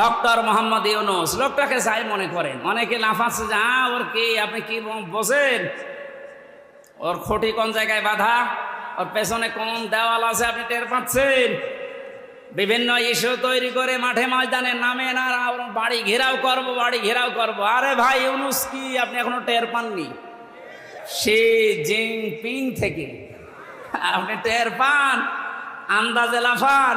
Doctor Mohammad Yunus, লোকটাকে চাই মনে করেন। অনেকে লাফাচ্ছে যে ওর কি? আপনি কি বসেন। ওর খুঁটি কোন জায়গায় বাধা? ওর পেছনে কোন দেওয়াল আছে আপনি টের পাচ্ছেন? বিভিন্ন ইস্যু তৈরি করে মাঠে ময়দানে নামে না বাড়ি ঘেরাও করব, বাড়ি ঘেরাও করব। আরে ভাই, ইউনুস কি? আপনি এখনও টের পাননি? সে জিনপিং থেকে। আপনি টের পান? আন্দাজে লাফান।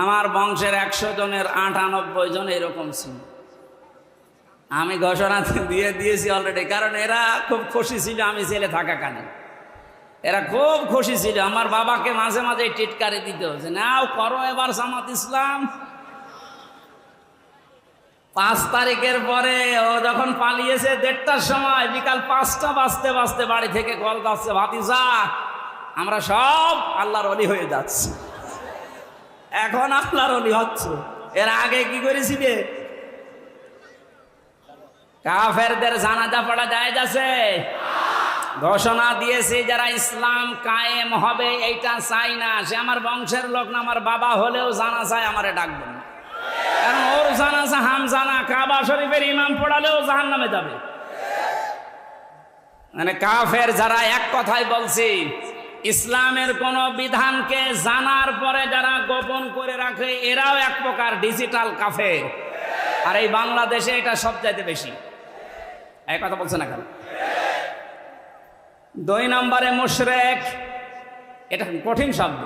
আমার বংশের একশো জনের আটানব্বই জন এরকম ছিল। আমি ঘোষণা দিয়ে দিয়েছি অলরেডি কারণ এরা খুব খুশি ছিল আমি ছেলে থাকা কানে এরা খুব খুশি ছিল, আমার বাবাকে মাঝে মাঝে টিটকারি দিত যে, নাও করো এবার জামাত ইসলাম। পাঁচ তারিখের পরে ও যখন পালিয়েছে দেড়টার সময়, বিকাল পাঁচটা বাজতে বাজতে বাড়ি থেকে কল যাচ্ছে ভাতিজা, আমরা সব আল্লাহর অলি হয়ে যাচ্ছি। এখন আল্লাহর অলি হচ্ছে। এর আগে কি করেছিলে? কাফেরদের জানাজা পড়া যায় যাচ্ছে ঘোষণা দিয়েছে যারা ইসলাম কায়েম হবে, এইটা চাই না। সে আমার বংশের লোক না, আমার বাবা হলেও জানা চায় আমারে ডাকবেন না। কারণ ওর জানাজা হাম জানা। কাবা শরীফের ইমাম পড়ালেও জাহান নামে যাবে। মানে কাফের যারা এক কথাই বলছি ইসলামের কোন বিধানকে জানার পরে যারা গোপন করে রাখে, এরাও এক প্রকার ডিজিটাল কাফে আর এই বাংলাদেশে এটা সবচাইতে বেশি। এক কথা বলছে না কেন? দুই নম্বরে মুশরেক, এটা কঠিন শব্দ।